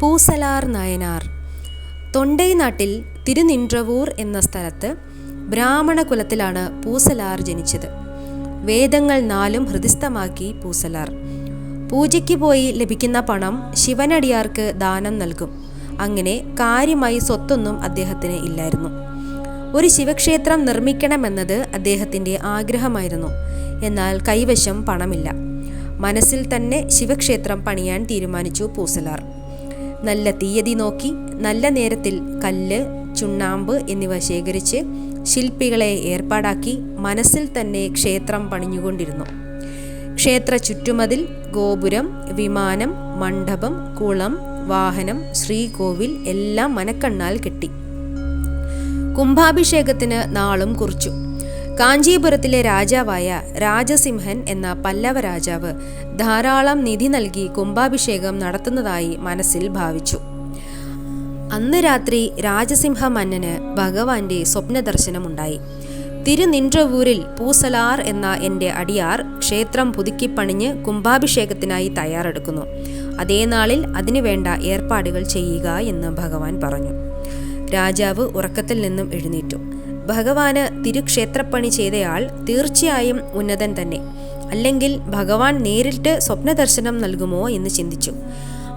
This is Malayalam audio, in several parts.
പൂസലാർ നയനാർ. തൊണ്ടൈ നാട്ടിൽ തിരുനിൻട്രവൂർ എന്ന സ്ഥലത്ത് ബ്രാഹ്മണ കുലത്തിലാണ് പൂസലാർ ജനിച്ചത്. വേദങ്ങൾ നാലും ഹൃദിസ്ഥമാക്കി പൂസലാർ. പൂജയ്ക്ക് പോയി ലഭിക്കുന്ന പണം ശിവനടിയാർക്ക് ദാനം നൽകും. അങ്ങനെ കാര്യമായി സ്വത്തൊന്നും അദ്ദേഹത്തിന് ഇല്ലായിരുന്നു. ഒരു ശിവക്ഷേത്രം നിർമ്മിക്കണമെന്നത് അദ്ദേഹത്തിന്റെ ആഗ്രഹമായിരുന്നു. എന്നാൽ കൈവശം പണമില്ല. മനസ്സിൽ തന്നെ ശിവക്ഷേത്രം പണിയാൻ തീരുമാനിച്ചു പൂസലാർ. നല്ല തീയതി നോക്കി നല്ല നേരത്തിൽ കല്ല് ചുണ്ണാമ്പ് എന്നിവ ശേഖരിച്ച് ശില്പികളെ ഏർപ്പാടാക്കി മനസ്സിൽ തന്നെ ക്ഷേത്രം പണിഞ്ഞുകൊണ്ടിരുന്നു. ക്ഷേത്ര ചുറ്റുമതിൽ ഗോപുരം വിമാനം മണ്ഡപം കുളം വാഹനം ശ്രീകോവിൽ എല്ലാം മനക്കണ്ണാൽ കെട്ടി. കുംഭാഭിഷേകത്തിന് നാളും കുറിച്ചു. കാഞ്ചീപുരത്തിലെ രാജാവായ രാജസിംഹൻ എന്ന പല്ലവ രാജാവ് ധാരാളം നിധി നൽകി കുംഭാഭിഷേകം നടത്തുന്നതായി മനസ്സിൽ ഭാവിച്ചു. അന്ന് രാത്രി രാജസിംഹ മന്നന് ഭഗവാന്റെ സ്വപ്നദർശനമുണ്ടായി. തിരുനിൻട്രവൂരിൽ പൂസലാർ എന്ന എന്റെ അടിയാർ ക്ഷേത്രം പുതുക്കിപ്പണിഞ്ഞ് കുംഭാഭിഷേകത്തിനായി തയ്യാറെടുക്കുന്നു. അതേ നാളിൽ അതിനുവേണ്ട ഏർപ്പാടുകൾ ചെയ്യുക എന്ന് ഭഗവാൻ പറഞ്ഞു. രാജാവ് ഉറക്കത്തിൽ നിന്നും എഴുന്നേറ്റു. ഭഗവാന് തിരുക്ഷേത്രപ്പണി ചെയ്തയാൾ തീർച്ചയായും ഉന്നതൻ തന്നെ. അല്ലെങ്കിൽ ഭഗവാൻ നേരിട്ട് സ്വപ്നദർശനം നൽകുമോ എന്ന് ചിന്തിച്ചു.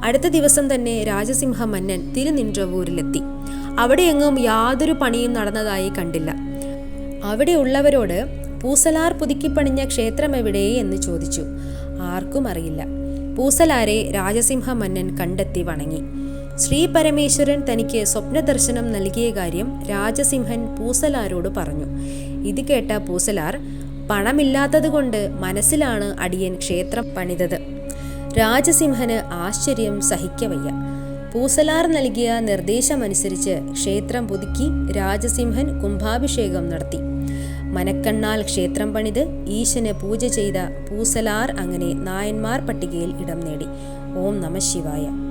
അടുത്ത ദിവസം തന്നെ രാജസിംഹ മന്നൻ തിരുനിൻഡ്രവൂരിലെത്തി. അവിടെയെങ്ങും യാതൊരു പണിയും നടന്നതായി കണ്ടില്ല. അവിടെയുള്ളവരോട് പൂസലാർ പുതുക്കിപ്പണിഞ്ഞ ക്ഷേത്രം എവിടെ എന്ന് ചോദിച്ചു. ആർക്കും അറിയില്ല. പൂസലാരെ രാജസിംഹ മന്നൻ കണ്ടെത്തി വണങ്ങി. ശ്രീ പരമേശ്വരൻ തനിക്ക് സ്വപ്നദർശനം നൽകിയ കാര്യം രാജസിംഹൻ പൂസലാരോട് പറഞ്ഞു. ഇത് കേട്ട പൂസലാർ പണമില്ലാത്തതുകൊണ്ട് മനസ്സിലാണ് അടിയൻ ക്ഷേത്രം പണിതത്. രാജസിംഹന് ആശ്ചര്യം സഹിക്കവയ്യ. പൂസലാർ നൽകിയ നിർദ്ദേശമനുസരിച്ച് ക്ഷേത്രം പുതുക്കി രാജസിംഹൻ കുംഭാഭിഷേകം നടത്തി. മനക്കണ്ണാൽ ക്ഷേത്രം പണിത് ഈശന് പൂജ ചെയ്ത പൂസലാർ അങ്ങനെ നായന്മാർ പട്ടികയിൽ ഇടം നേടി. ഓം നമ ശിവായ.